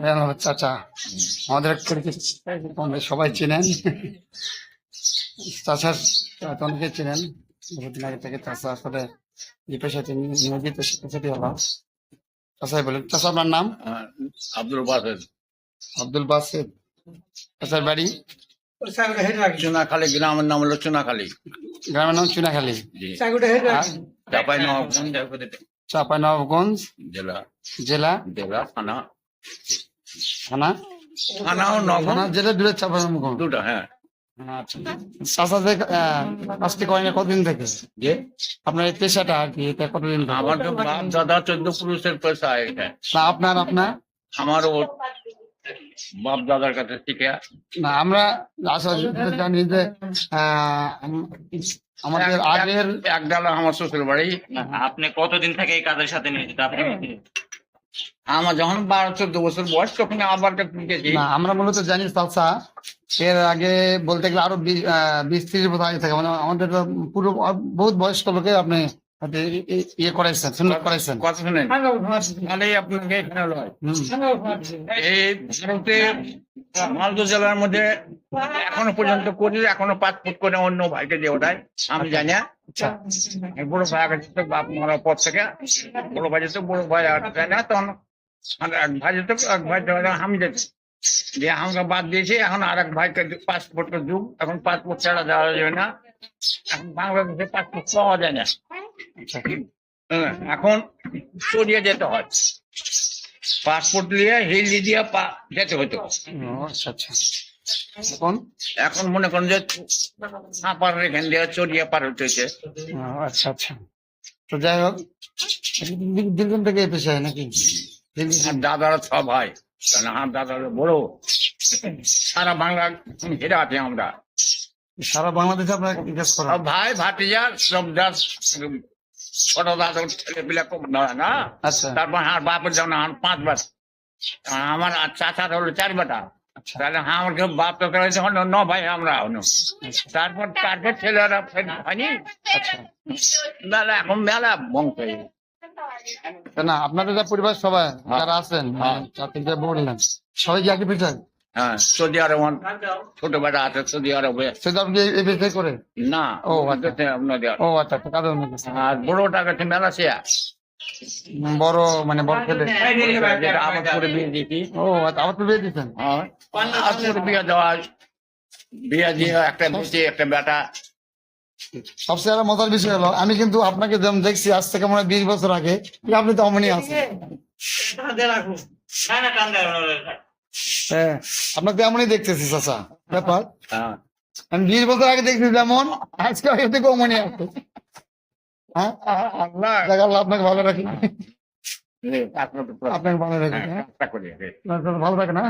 হ্যাঁ, আমার চাচা। আমাদের সবাই চেনেন। চাচার অনেকে চেনেন। বহুদিন আগে থেকে চাচা আসলে যে পেশাতে নিয়োজিত সে পেশাটি হলো চাচাই বলেন চাচা আপনার নাম? আব্দুল বাসেদ। আব্দুল বাসেদ। চাচার বাড়ি? চুনাখালী গ্রামের নাম হলো চুনাখালী। গ্রামের নাম চুনাখালী। চাপাই নবাবগঞ্জ চাপাই নবাবগঞ্জ জেলা। জেলা? জেলা থানা। থানা? থানা ও নগর? জেলা দূরে চাপাই নবাবগঞ্জ দুটো হ্যাঁ। আচ্ছা। চাচা যে আহ, কাজটি করেন কতদিন থেকে? যে আপনার এই পেশাটা আর কি এটা কতদিন আমার তো বাপ দাদা চোদ্দ পুরুষের পেশা এটা না আপনার আপনার? আমারও বাপ দাদার কাছে শিখে। না আমরা আসলে জানি যে আমাদের আগের এক ডালা আমার শ্বশুর বাড়ি আপনি কতদিন থেকে এই কাজের সাথে নিয়োজিত? আপনি আমার যখন বারো, চোদ্দ বছর বয়স, তখন আবার আমরা মূলত জানি সালসা, এর আগে বলতে গেলে আরও বিশ ত্রিশ বছর আগে থাকে মানে আমাদের পূর্ব পুরো বহুত বয়স্ক লোকে আপনি ইয়ে করাইছেন সুন্দর করাইছেন। কথা শুনেন। তাহলে আপনাকে এখানে লয় এই ভারতে মালদা জেলার মধ্যে এখনও পর্যন্ত করি এখনও পাসপোর্ট করে অন্য ভাইকে দিয়ে ওঠায়। আমি জানি আচ্ছা। বড় ভাই আগে যেত বাপ মারার পর থেকে বড় ভাই যেত বড় ভাই আর না তখন এক ভাই যেত এক ভাই আমি যেত। দিয়ে আমাকে বাদ দিয়েছি এখন আর এক ভাইকে পাসপোর্টের যুগ এখন পাসপোর্ট ছাড়া যাওয়া যাবে না। এখন বাংলাদেশে পাসপোর্ট পাওয়া যায় না। এখন সরিয়ে যেতে হয়। পাসপোর্ট নিয়ে হিলি দিয়ে পা যেতে হতো আচ্ছা আচ্ছা। এখন? এখন মনে করেন যে সাপার এখান দিয়ে চড়িয়ে পার হতে হচ্ছে ও, আচ্ছা আচ্ছা। তো যাই হোক দীর্ঘ- দীর্ঘদিন থেকে এই পেশায় নাকি? দাদারা ছ ভাই কারণ আমার দাদারা বড়। সারা বাংলা হেরে আছে আমরা। সারা বাংলাদেশে আপনার সব ভাই ভাটিজা সব দাস ছোট দাদা ছেলে পিলে খুব না? আচ্ছা। তারপর আমার বাপের যেমন আমার পাঁচ বার আমার চাচার হলো চার বেটা। আচ্ছা। তাহলে আমার কেউ বাপ তো করেছে ন ভাই আমরা হলো তারপর তারপর ছেলেরা হয়নি। আচ্ছা। মেলা এখন মেলা বংশ হয়ে না আপনাদের পরিবার সবাই হ্যাঁ। যারা আছেন হ্যাঁ। চাকরি যা বললেন সবাই কি একই হ্যাঁ সৌদি আরব ছোট বেটা আছে সৌদি আরবে। এই- করে? না ও, আচ্ছা। ও আচ্ছা আচ্ছা কাদের আর বড়টা বড় মানে বড় ছেলে। যেটা করে বিয়ে দিয়েছি। ও আচ্ছা বিয়ে হ্যাঁ করে বিয়ে দেওয়া বিয়ে দিয়ে একটা একটা বেটা। সবচেয়ে আরও মজার বিষয় হলো আমি কিন্তু আপনাকে যেমন দেখছি আজ থেকে মনে হয় বিশ বছর আগে আপনি তো অমনি আছেন। হ্যাঁ আপনাকে এমনই দেখতেছি চাচা। ব্যাপার। হ্যাঁ। আমি বিশ বছর আগে দেখছি যেমন আজকে এর থেকে আছে হ্যাঁ? আল্লাহ। আপনাকে ভালো রাখি। আপনাকে ভালো রাখি। হ্যাঁ, হ্যাঁ। ভালো থাকে না